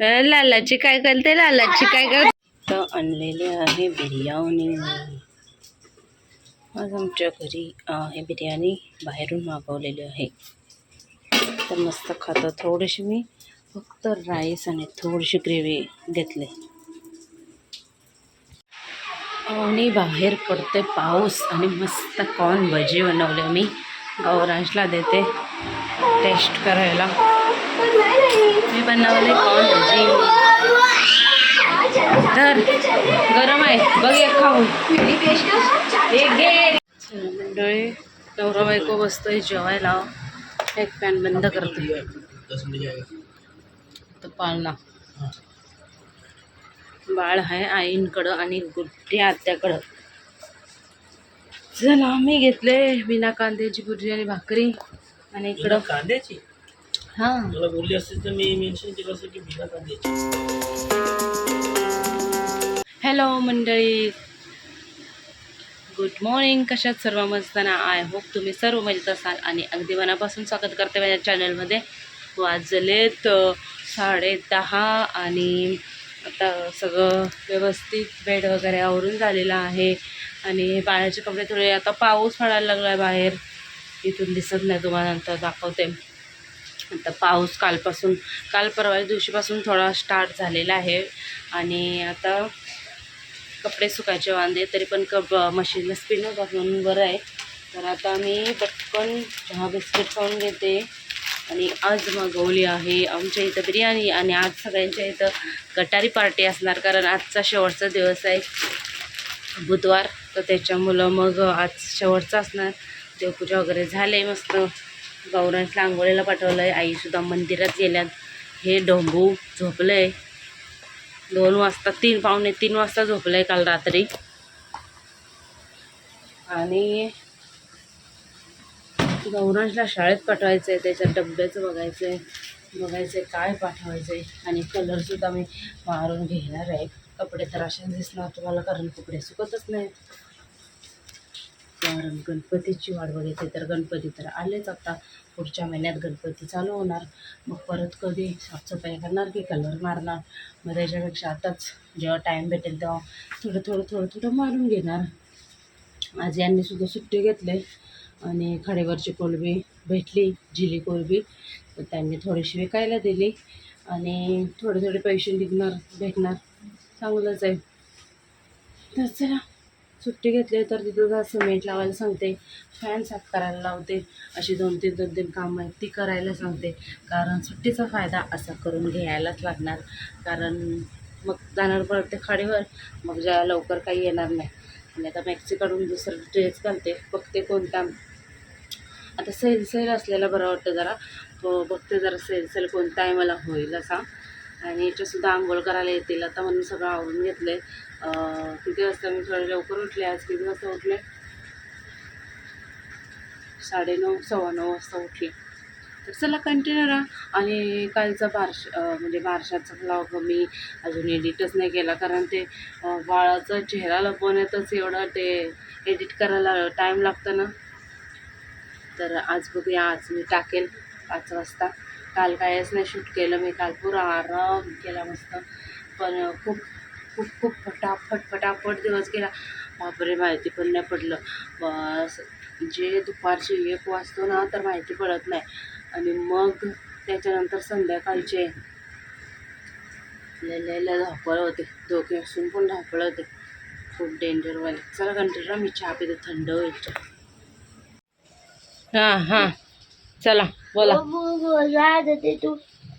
लालाची काय करते? लालाची काय करते आणलेली आहे बिर्याणी. आज आमच्या घरी आहे बिर्याणी बाहेरून मागवलेली आहे. तर मस्त खातो थोडीशी मी. फक्त राईस आणि थोडीशी ग्रेव्ही घेतली. आणि बाहेर पडते पाऊस आणि मस्त कॉर्न भजी बनवले मी. गौरांशला देते टेस्ट करायला. मी बनवले कॉर्न भजी तर गरम आहे. बघ एक खाऊन. मंडळी नवरा बायको बसतोय जेवायला. एक पॅन बंद करते. तर पाळणा. बाळ आहे आईंकडं आणि गुड्डी आत्याकडं. चला आम्ही घेतले बिना कांद्याची भुर्जी आणि भाकरी. आणि इकडं कांद्याची? हां. मला बोलली असते तर मी मेन्शन केलं असतं की बिना कांद्याची. हॅलो मंडळी. गुड मॉर्निंग कशात सर्व मस्त ना? आय होप तुम्ही सर्व मजेत असाल आणि अगदी मनापासून स्वागत करते माझ्या चॅनलमध्ये वाजलेत साडे दहा आणि आता सगळं व्यवस्थित बेड वगैरे आवरून झालेलं आहे. आणि बाहेरचे कपडे थोडे आता पाऊस पडायला लागला आहे बाहेर. इथून दिसत नाही तुम्हाला नंतर दाखवते. आता पाऊस कालपासून काल परवा दिवशीपासून थोडा स्टार्ट झालेला आहे. आणि आता कपडे सुकायचे वांदे तरी पण कप मशीनला स्पिनर बसून म्हणून बरं आहे. तर आता मी पटकन चहा बिस्किट खाऊन घेते. आणि आज मागवली आहे आमच्या इथं बिर्याणी. आणि आज सगळ्यांच्या इथं गटारी पार्टी असणार कारण आजचा शेवटचा दिवस आहे. बुधवार. तर त्याच्यामुळं मग आज शेवटचा असणार. देवपूजा वगैरे झाले मस्त. गौरांशला आंघोळीला पाठवलं आहे आईसुद्धा मंदिरात गेल्यात. हे डोंबू झोपलं आहे दोन वाजता तीन पावणे तीन वाजता झोपलं आहे काल रात्री. आणि गौरांशला शाळेत पाठवायचं आहे त्याच्या डब्याचं बघायचं आहे बघायचं आहे काय पाठवायचं आहे आणि कलरसुद्धा मी मारून घेणार आहे. कपडे तर असे दिसणार तुम्हाला कारण कपडे सुकतच नाहीत. कारण गणपतीची वाट बघितली तर गणपती तर आलेच आता. पुढच्या महिन्यात गणपती चालू होणार. मग परत कधी साफसफाई करणार की कलर मारणार? मग त्याच्यापेक्षा आताच जेव्हा टाईम भेटेल तेव्हा थोडं थोडं थोडं थोडं मारून घेणार. आज यांनी सुद्धा सुट्टी घेतली आणि खडेवरची कोलबी भेटली जिली कोलबी. तर त्यांनी थोडीशी विकायला दिली आणि थोडे थोडे पैसे निघणार भेटणार. चांगलंच आहे. तर चला सुट्टी घेतली तर तिथं जा सिमेंट लावायला सांगते फॅन साफ करायला लावते अशी दोन तीन दोन तीन कामं आहेत ती करायला सांगते. कारण सुट्टीचा फायदा असा करून घ्यायलाच लागणार. कारण मग जाणार पडते खाडीवर मग ज्या लवकर काही येणार नाही. आणि आता मॅक्सीकडून दुसरं ड्रेस घालते बघते कोणता. आता सेल सेल असलेला बरं वाटतं जरा. तो बघते जरा सेल सेल कोणता आहे मला होईल असा आणि याच्यासुद्धा आंघोळ करायला येतील. आता म्हणून सगळं आवरून घेतलं आहे किती वाजता मी थोडं लवकर उठले आज किती वाजता उठले? साडेनऊ सव्वा नऊ वाजता उठले. तर चला कंटिन्यू राहा. आणि कालचा बारश म्हणजे बारशाचा ब्लॉग मी अजून एडिटच नाही केला कारण ते बाळाचा चेहरा लपवण्यातच एवढं ते एडिट करायला टाईम लागतं ना. तर आज बघूया आज मी टाकेल पाच वाजता. काल कायच नाही शूट केलं मी काल पूर आराम केला मस्त. पण खूप खूप खूप फटाफट फटाफट दिवस गेला. बापरे माहिती पण नाही पडलं. बस जे दुपारचे एक वाजतो ना तर माहिती पडत नाही. आणि मग त्याच्यानंतर संध्याकाळचे लय लय लय धावपळ होते. दोघे असून पण धावपळ होते. खूप डेंजर वाले चला कंटिन्यू मी चहा पिते. थंड होईल चहा. हां हां. चला बोला.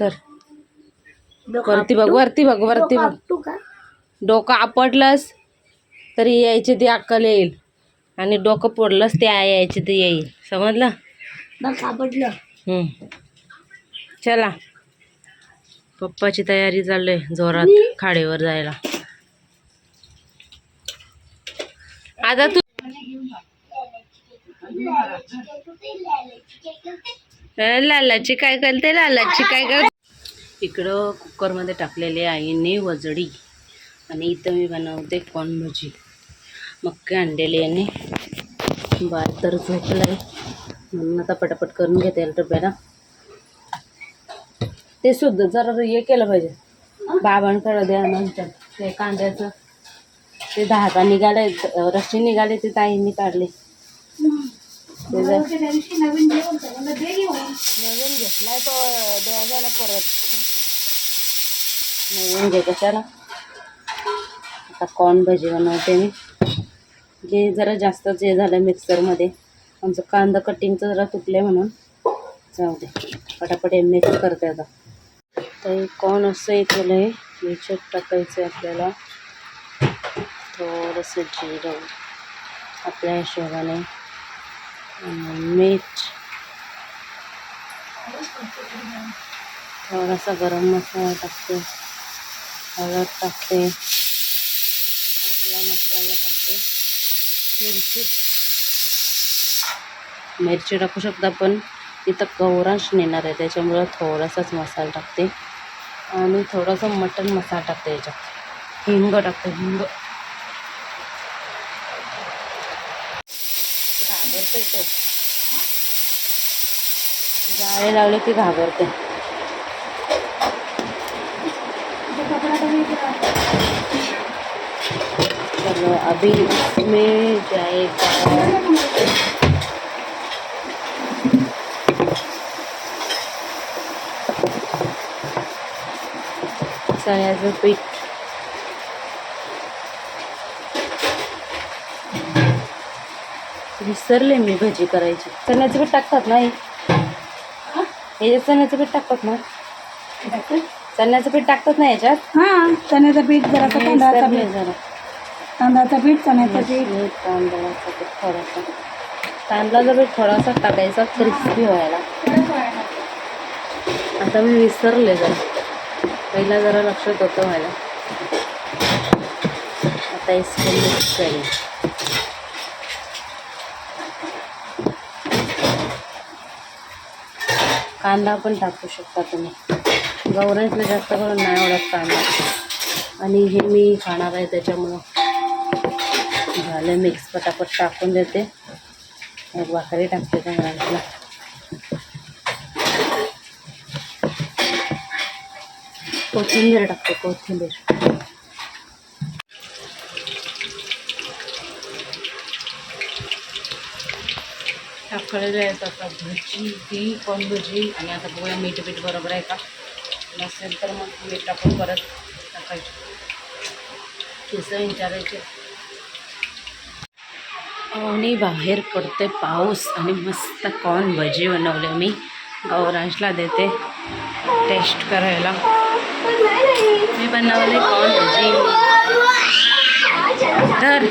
तर. वरती बघ वरती बघ वरती बघ. डोकं आपटलंस तरी यायचे ते अक्कल येईल. आणि डोकं पोडलंस ते यायचे ते येईल. समजलं? हम्म. चला. पप्पाची तयारी चालली जोरात खाडीवर जायला. आता तू लालाची काय करते? लालाची काय कर इकडं कुकरमध्ये टाकलेले आईने वजडी. आणि इथं मी बनवते कॉर्न भजी मक्के आणलेले याने. बार तर झोपलाय. म्हणून आता पटापट करून घेते येईल डब्याला. ते सुद्धा जरा हे केलं पाहिजे. बाबांकडं द्या नंतर. ते कांद्याचं. ते दहा निघाले रस्ते निघाले ते ताईंनी काढले. नवीन घेतलाय तो द्यायचा ना परत. नवीन घे कशाला? आता कॉर्न भजी बनवते मी. जे जरा जास्तच हे झालं मिक्सरमध्ये आमचं कांदा कटिंगचं जरा तुटलं आहे म्हणून. जाऊ दे. पटापट हे मिक्स करते आता. तर कॉर्न असं हे केलं आहे याच्यात टाकायचं आहे आपल्याला. थोडंसं जिरं. आपल्या हिशोबाने. मीठ. थोडासा गरम मसाला टाकते. हळद टाकते. आपला मसाला टाकते. मिरची. मिरची टाकू शकता पण तिथं गौरांश नेणार आहे त्याच्यामुळं थोडासाच मसाला टाकते. आणि थोडासा मटण मसाला टाकते याच्यात. हिंग टाकते हिंग. जाळे लावले की घाबरते. चलो अभी इसमें जाएगा चण्याचं पीठ विसरले मी भजी करायची. चण्याचं पीठ टाकतात नाही हे? चण्याचं पीठ टाकतात ना? चण्याचं पीठ टाकतात ना याच्यात? हा चण्याचं पीठ जरासं तांदळाचं पीठ. जरा. तांदळाचं पीठ चण्याचं पीठ. तांदळाचं पीठ थोडासा. तांदळाचं पीठ थोडासा टाकायचा क्रिस्पी व्हायला. आता मी विसरले जरा. पहिला जरा लक्षात होतं मला. आता इसको मिक्स कांदा पण टाकू शकता तुम्ही. गौरांतलं जास्त करून नाही आवडत कांदा. आणि हे मी खाणार आहे त्याच्यामुळं. झालं मिक्स पटापट टाकून देते. मग भाकरी टाकते गौरांतला कोथिंबीर टाकते कोथिंबीर. टाकलेलं आहेत आता भजी ती कोण भजी आणि आता बघूया मीठ बीठ बरोबर आहे का? नसेल तर मग मीठ टाकून परत टाकायचे. केस विचारायचे. आणि बाहेर पडते पाऊस आणि मस्त कॉर्न भजी बनवले मी गौरांशला देते टेस्ट करायला. मी बनवले कॉर्न भजी? तर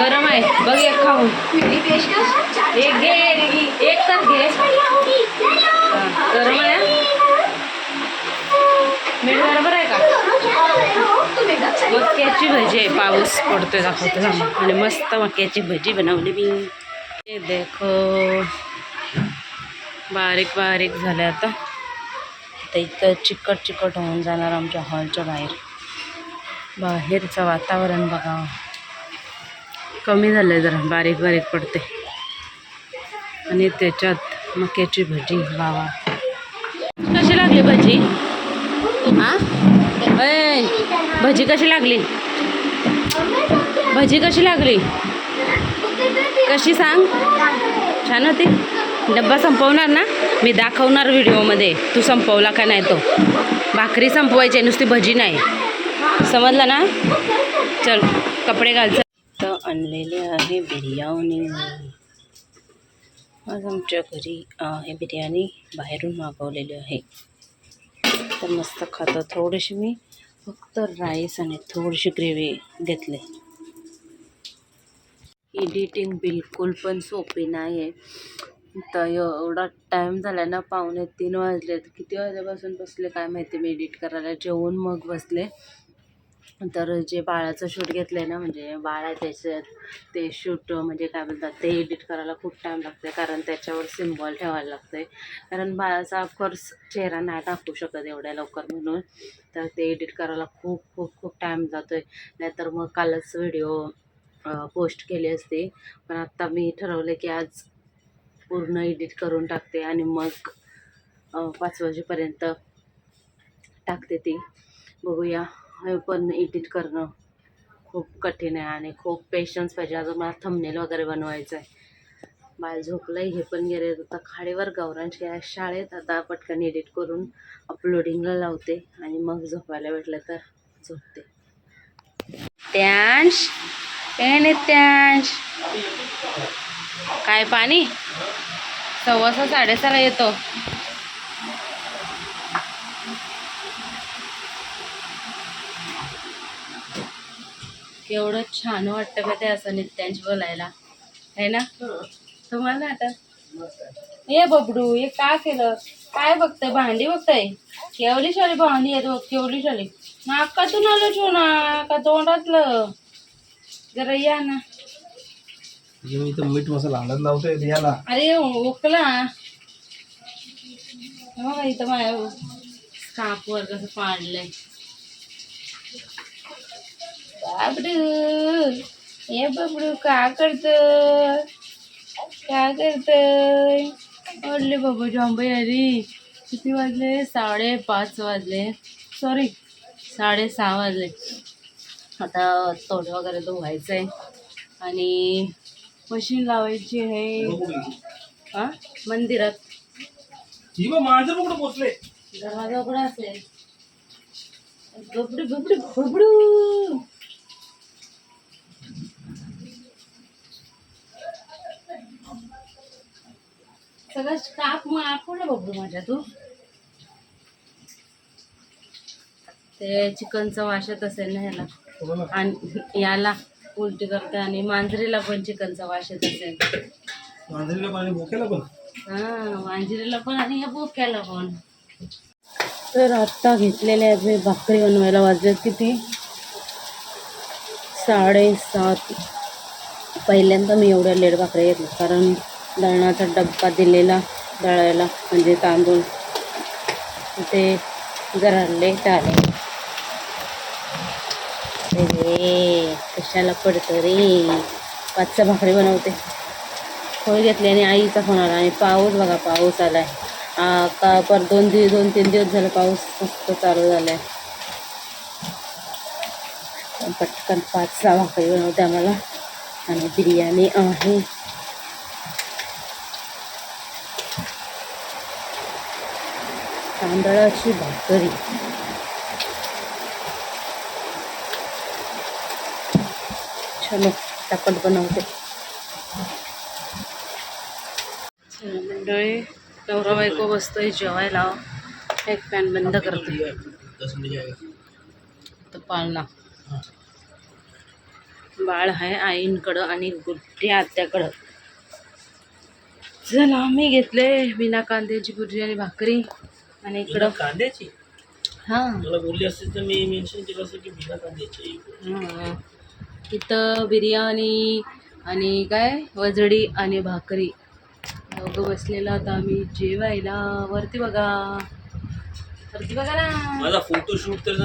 गरम आहे. बघ एक खाऊन. एक घे एक तर घे. गरम आहे मीठ बरोबर आहे का? मक्याची भजी आहे. पाऊस पडतोय दाखवतो थांबा. आणि मस्त मक्याची भजी बनवली मी. हे देखो. बारीक बारीक झाले आता. आता इथं चिकट चिकट होऊन जाणार आमच्या हॉलच्या बाहेर. बाहेरचं वातावरण बघा. कमी झालं आहे जरा बारीक बारीक पडते. आणि त्याच्यात मक्याची भजी बाबा कशी लागली भजी? हां भजी कशी लागली? भजी कशी लागली? कशी सांग? छान होती. डब्बा संपवणार ना? मी दाखवणार व्हिडिओमध्ये तू संपवला का नाही तो? भाकरी संपवायची आहे, नुसती भजी नाही. समजलं ना? चल कपडे घालचं तर आणलेले आहे बिर्याणी. आज आमच्या घरी आहे बिर्याणी बाहेरून मागवलेली आहे. तर मस्त खातं. थोडीशी मी फक्त राईस आणि थोडीशी ग्रेव्ही घेतले. एडिटिंग बिलकुल पण सोपी नाही आहे तर एवढा टाईम झाला ना पावणे तीन वाजले किती वाजल्यापासून बसले काय माहिती मी एडिट करायला? जेवून मग बसले. तर जे बाळाचं शूट घेतलं आहे ना म्हणजे बाळ आहे त्याच्यात ते शूट म्हणजे काय बोलतात ते एडिट करायला खूप टाईम लागते कारण त्याच्यावर सिम्बॉल ठेवायला लागतं आहे कारण बाळाचा ऑफकोर्स चेहरा नाही टाकू शकत एवढ्या लवकर म्हणून. तर ते एडिट करायला खूप खूप खूप टाईम जातो आहे नाहीतर मग कालच व्हिडिओ पोस्ट केली असते. पण आत्ता मी ठरवलं की आज पूर्ण एडिट करून टाकते आणि मग पाच वाजेपर्यंत टाकते ती. बघूया. हे पण एडिट करणं खूप कठीण आहे आणि खूप पेशन्स पाहिजे. अजून मला थंबनेल वगैरे बनवायचं आहे बाळ झोपलंय हे पण गेले. आता खाडीवर गौरांश गेला शाळेत. आता पटकन एडिट करून अपलोडिंगला लावते आणि मग झोपायला भेटलं तर झोपते. त्यांश! ए नित्यांश! काय पाणी? सव्वा सहा साडेसहाला येतो. केवढं छान वाटतं का ते असं नित्यांश बोलायला. आहे ना? तुम्हाला आता? ये बबडू हे का केलं? काय बघतंय? भांडी बघताय? केवली शाली भांडी बघ केवली शाली. नाकातून आलं छो ना का तोंडातलं. जरा या ना. हे मी तर मीठ मसाला हळद लावतोय याला अरे ओकला बघा इथं माझ्या कापवर कसं पाडलंय. बाबडू ये बाबडू का करत का करतय ओढले बाबा जॉम्बे अरे किती वाजले साडेपाच वाजले सॉरी साडेसहा वाजले आता तोंड वगैरे धुवायचं आहे आणि मशीन लावायची आहे हा मंदिरात ही दरवाजा उघडा असेल गबडू गबडू गबडू सगळं काप माकू ना बघू माझ्या तू. ते चिकनचा वास येत असेल ना ह्याला. आणि याला उलटी करते आणि मांजरीला पण चिकनचा वास येत असेल. मांजरीला पाणी भोक्याला पण? हा मांजरीला पण आणि या बोक्याला पण. तर आत्ता घेतलेले आहेत मी भाकरी बनवायला वाजलेत किती? साडेसात. पहिल्यांदा मी एवढ्या लेट भाकरी घेतल्या कारण दळणाचा डब्बा दिलेला दळायला म्हणजे तांदूळ. ते गरले लेट रे कशाला पडतं रे? पाचच्या भाकरी बनवते. होय घेतली आणि आईचा फोन आला आणि पाऊस बघा पाऊस आला आ, का पर दोन दिवस दोन तीन दिवस झालं पाऊस मस्त चालू झालाय. आहे पटकन पाच सहा भाकरी बनवते आम्हाला. आणि बिर्याणी आहे. तांदळाची भाकरी. चलो टपट बनवते. मंडळी नवरा बायको बसतोय जेवायला. एक पॅन बंद करते. तर पाळणा. बाळ आहे आईंकडं आणि गुड्डी आत्याकडं. चला मी घेतले बिना कांद्याची भुर्जी आणि भाकरी. आणि इकडं कांद्याची? हां. मला बोलली असते तर मी मेन्शन केलं असतं की बिना कांद्याची. हां. इथं बिर्याणी आणि काय? वजडी आणि भाकरी. दोघं बसलेला आता आम्ही जेवायला. वरती बघा. वरती बघा ना. माझा फोटो शूट तर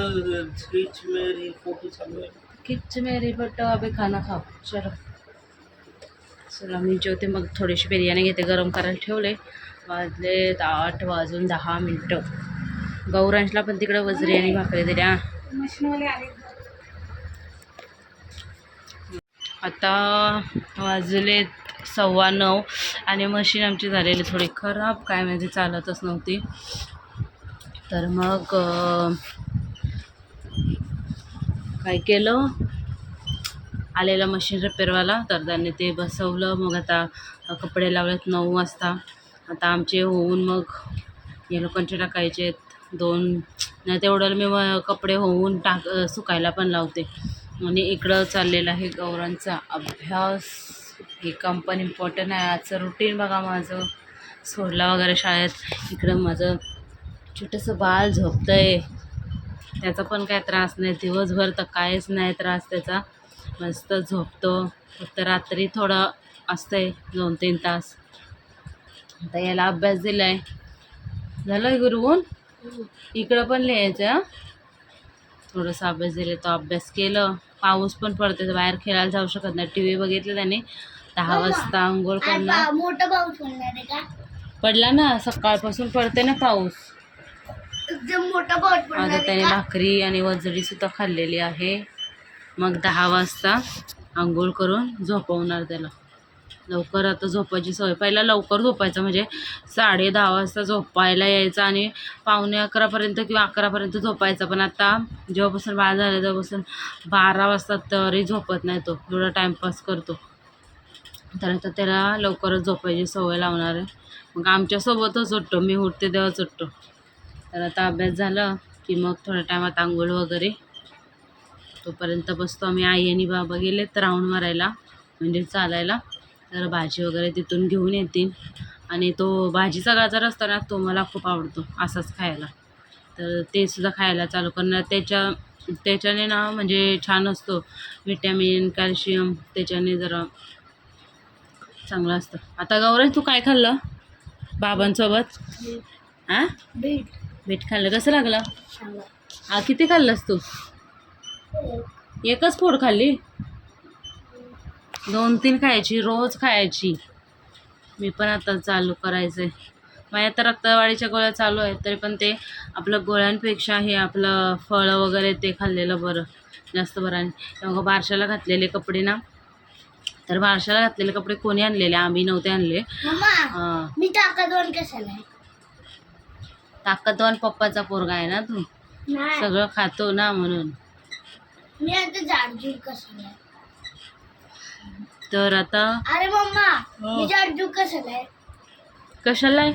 स्पीच मेरी फोटो चालू आहे. खिच मेरी बट अबे खाना खाओ चलो. चला मी जेवते. मग थोडीशी बिर्याणी घेते. गरम करायला ठेवले वाजले आठ वाजून दहा मिनटं. गौरांशला पण तिकडं वजरी आणि भाकरी दिल्या. आता वाजले सव्वा नऊ आणि मशीन आमची झालेली थोडी खराब काय माहिती चालतच नव्हती. तर मग काय केलं? आलेला मशीन रिपेअरवाला तर त्यांनी ते बसवलं. मग आता कपडे लावलेत नऊ वाजता. आता आमचे होऊन मग हे लोकांचे टाकायचे आहेत. दोन नाही तेवढं मी मग कपडे होऊन टाक सुकायला पण लावते. आणि इकडं चाललेला आहे गौरांचा अभ्यास. हे काम पण इम्पॉर्टंट आहे. आजचं रुटीन बघा माझं. सोडला वगैरे शाळेत. इकडं माझं छोटंसं बाळ झोपतं आहे त्याचा पण काय त्रास नाही. दिवसभर तर काहीच नाही त्रास त्याचा. मस्त झोपतो. फक्त रात्री थोडं असतंय दोन तीन तास. आता याला अभ्यास दिला आहे झालं गुरुवून? इकडं पण लिहायचं? थोडंसं अभ्यास दिले तो अभ्यास केलं. पाऊस पण पडते बाहेर खेळायला जाऊ शकत नाही. टी व्ही बघितलं त्याने. दहा वाजता आंघोळ करणार. मोठा पाऊस का? पडला ना सकाळपासून पडते ना पाऊस. मोठा पाऊस आता त्याने भाकरी आणि वजडी सुद्धा खाल्लेली आहे. मग दहा वाजता आंघोळ करून झोपवणार त्याला. लवकर आता झोपायची सवय. पहिला लवकर झोपायचं म्हणजे साडे दहा वाजता झोपायला यायचं आणि पावणे अकरापर्यंत किंवा अकरापर्यंत झोपायचं. पण आता जेव्हापासून बाळ झालं तेव्हापासून बारा वाजता तरी झोपत नाही तो. एवढा टाईमपास करतो. तर आता त्याला लवकरच झोपायची सवय लावणार आहे. मग आमच्यासोबतच उठतो. मी उठते तेव्हाच उठतो. तर आता अभ्यास झाला की मग थोड्या टायमात आंघोळ वगैरे तोपर्यंत बसतो आम्ही. आई आणि बाबा गेलेत राऊंड मारायला म्हणजे चालायला. तर भाजी वगैरे तिथून घेऊन येतील आणि तो भाजीचा गाजर असतो ना तो मला खूप आवडतो असाच खायला. तर ते सुद्धा खायला चालू करणार. त्याच्या त्याच्याने ना म्हणजे छान असतो. विटॅमिन कॅल्शियम त्याच्याने जरा चांगलं असतं. आता गौरव तू काय खाल्लं? बाबांसोबत? हां बीट. मीठ खाल्लं. कसं लागलं? हा किती खाल्लंस तू? एकच फोड खाल्ली? दोन तीन खायची रोज खायची. मी पण आता चालू करायचं आहे माझ्या तर रक्तवाढीच्या गोळ्या चालू आहेत तरी पण ते आपलं गोळ्यांपेक्षा हे आपलं फळं वगैरे ते खाल्लेलं बरं जास्त बरं आणि मग बारशाला घातलेले कपडे ना. तर बारशाला घातलेले कपडे कोणी आणलेले? आम्ही नव्हते आणले. मी ताकदवान कशाला ताकदवान पप्पाचा पोरगा आहे ना तू? सगळं खातो ना म्हणून. मी आता जाडजूड आहे? तर आता अरे मम्मा हो. मी जाडजूड कशाला आहे? कशाला आहे?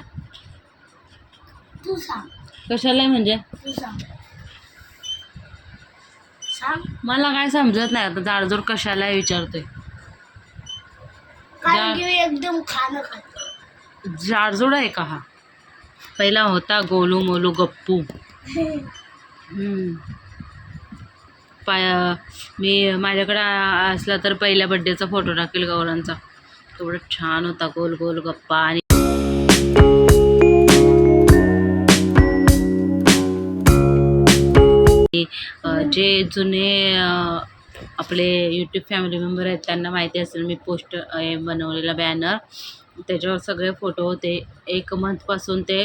तू सांग. कशाला आहे म्हणजे? तू सांग. सांग. मला काय समजत नाही आता जाडजोड कशाला आहे विचारतोय. कारण की मी एकदम खाणं खातो. जाडजोड आहे का हा? पहिला होता गोलू मोलू गप्पू. हम्म. पाय मी माझ्याकडे असला तर पहिल्या बड्डेचा फोटो टाकेल गौरांचा तेवढं छान होता गोल गोल गप्पा आणि जे जुने आपले यूट्यूब फॅमिली मेंबर आहेत त्यांना माहिती असेल मी पोस्ट बनवलेला बॅनर त्याच्यावर सगळे फोटो होते. एक मंथपासून ते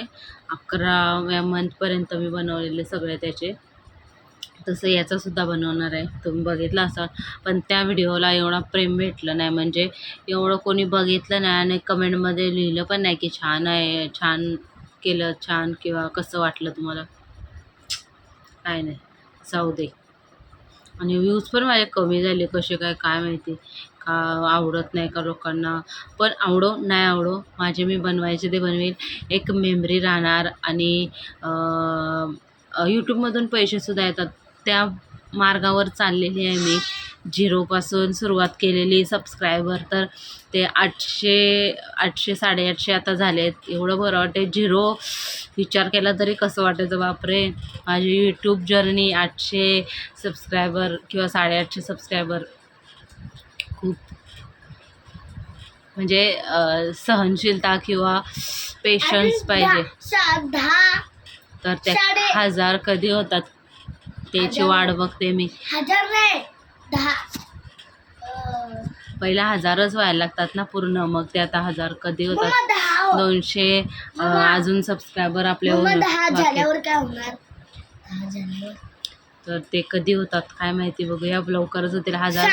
अकराव्या मंथपर्यंत मी बनवलेले सगळे त्याचे. तसं याचासुद्धा बनवणार आहे. तुम्ही बघितलं असाल. पण त्या व्हिडिओला एवढा प्रेम भेटलं नाही. म्हणजे एवढं कोणी बघितलं नाही आणि कमेंटमध्ये लिहिलं पण नाही की छान आहे छान केलं छान किंवा कसं वाटलं तुम्हाला. काय नाही. जाऊ दे. आणि व्ह्यूज पण माझे कमी झाले. कसे काय काय माहिती. का आवडत नाही का लोकांना. पण आवडो नाही आवडो. माझे मी बनवायचे ते बनवेल एक मेमरी राहणार आणि यूट्यूबमधून पैसेसुद्धा येतात. त्या मार्गावर चाललेली आहे मी. झिरोपासून सुरुवात केलेली सबस्क्रायबर तर ते आठशे आठशे साडेआठशे आता झाले आहेत. एवढं बरं वाटते झिरो विचार केला तरी कसं वाटायचं? बापरे! माझी यूट्यूब जर्नी आठशे सबस्क्रायबर किंवा साडेआठशे सबस्क्रायबर खूप म्हणजे सहनशीलता किंवा पेशन्स पाहिजे. तर त्या हजार कधी होतात? त्याची वाट बघते मी. हजार नाही दहा. अं, पहिला हजारच व्हायला लागतात ना पूर्ण. मग ते आता हजार कधी होतात? हो. दोनशे अजून सबस्क्रायबर आपले मम्मा होणार दहा बाकी. झाल्यावर काय होणार? दहा झाल्यावर. तर ते कधी होतात काय माहिती बघूया. लवकरच होतील. हजार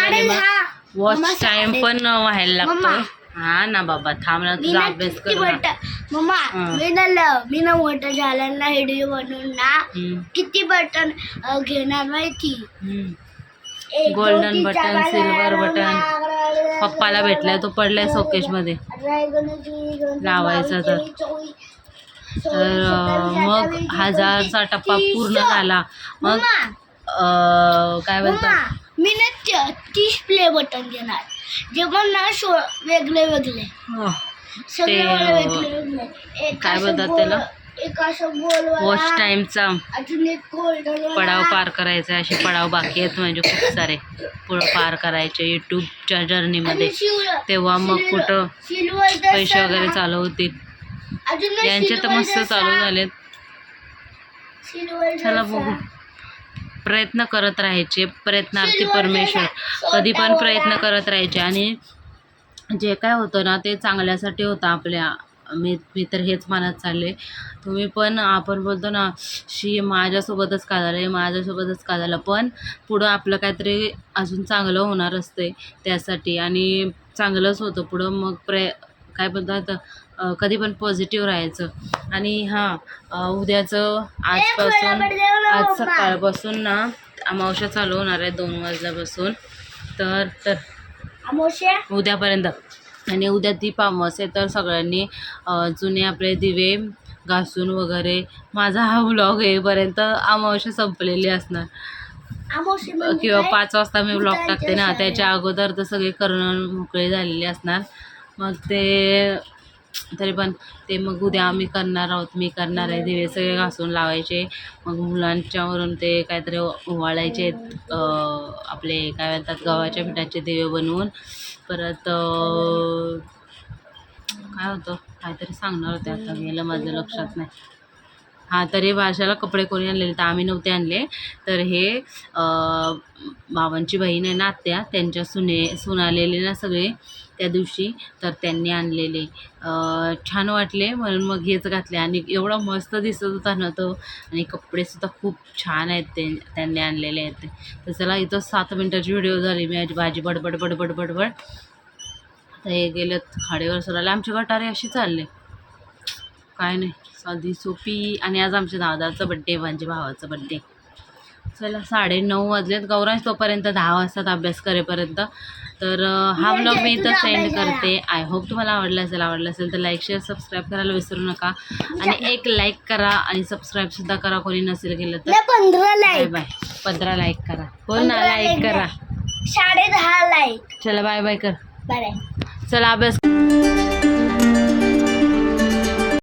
वॉच टाइम पण व्हायला. लागतो हा ना बाबा थांब ना तुझा ना अभ्यास कर ना. बटन मम्मा हा. मी ना ल- मी ना मोठं झाल्यानं व्हिडिओ बनवून ना हम्म, किती बटन अं, घेणार माहिती हम्म. एक, दोन, Golden तीन, button, चार, silver पाच, button. सहा, सात, आठ, पप्पाला भेटलाय तो पडलाय शोकेशमध्ये अठरा, एकोणीस, वीस, एकवीस, लावायचा तर. तेवीस, चोवीस, तर सव्वीस, अं, सत्तावीस, मग अठ्ठावीस, हजारचा एकोणतीस, टप्पा तीस. पूर्ण झाला मग मम्मा अं, काय मम्मा बोलतात मी ना त- तीस प्ले बटन घेणार जे पण ना शो वेगळे वेगळे. सगळे ते, मला अं, वेगळे वेगळे. एक काय असं बोलतात गोल- त्याला? एक असं गोल वॉच टाइमचा अजून एक गोल्डन पडाव पार करायचा असे पडाव बाकी आहेत म्हणजे खूप सारे. पुढं पार करायचे युट्यूबच्या जर्नीमध्ये. तेव्हा मग कुठं पैसे वगैरे चालू होतील. यांचे तर मस्त चालू झालेत. चला बघू. प्रयत्न करत राहायचे. प्रयत्नार्थी परमेश्वर. कधी पण प्रयत्न करत राहायचे. आणि जे काय होतं ना ते चांगल्यासाठी होतं आपल्या. मी मी तर हेच मानत चालले. तुम्ही पण आपण बोलतो ना शी माझ्यासोबतच का झालं माझ्यासोबतच का झालं पण पुढं आपलं काहीतरी अजून चांगलं होणार असते त्यासाठी. आणि चांगलंच होतं पुढं. मग प्रय काय बोलतात कधी पण पॉझिटिव्ह राहायचं. आणि हां उद्याचं आजपासून आज सकाळपासून ना अमावस्या चालू होणार आहे दोन वाजल्यापासून. तर तर. उद्यापर्यंत. आणि उद्या दीप अमावस्या आहे तर सगळ्यांनी जुने आपले दिवे घासून वगैरे. माझा हा व्लॉग येईपर्यंत अमावस्या संपलेली असणार. म्हणजे किंवा? पाच वाजता मी भूतांच्या टाकते ना. त्याच्या अगोदर तर सगळे करून मोकळे झालेले असणार. मग ते तरी पण ते मग उद्या आम्ही करणार आहोत मी करणार आहे. दिवे सगळे घासून लावायचे. मग मुलांच्यावरून ते काहीतरी ओवाळायचे आपले काय म्हणतात गव्हाच्या पिठाचे दिवे बनवून. परत काय होतं? काहीतरी सांगणार होते आता गेलं माझं लक्षात नाही. हां तर हे भाषाला कपडे कोणी आणलेले तर आम्ही नव्हते आणले. तर हे मावांची बाबांची बहीण आहे ना आत्या त्यांच्या सुने सुनालेले ना सगळे. त्या दिवशी तर त्यांनी आणलेले. छान वाटले. म्हणून मग हेच घातले. आणि एवढा मस्त दिसत होता ना तो. आणि कपडेसुद्धा खूप छान आहेत ते त्यांनी आणलेले आहेत तर चला इथं सात मिनटाची व्हिडिओ झाली. मी माझी भाजी बडबड बडबड बडबड. तर हे गेलेत खाडीवर सरायला आमचे गटारे अशी चालले. काय नाही. साधी सोपी आणि आज आमच्या दादाचा बड्डे माझ्या भावाचा बड्डे चला साडे नऊ वाजलेत. गौरांश तोपर्यंत दहा वाजतात अभ्यास करेपर्यंत. तर हा ब्लॉग मी इथं सेंड करते. आय होप तुम्हाला आवडला असेल आवडला असेल तर लाईक शेअर सबस्क्राईब करायला विसरू नका. आणि एक लाईक करा आणि सबस्क्राईबसुद्धा करा. कोणी नसेल केलं तर. बाय लाईक बाय पंधरा लाईक करा. बोल ना लाईक करा. साडे दहा लाईक चला बाय बाय कर. चला अभ्यास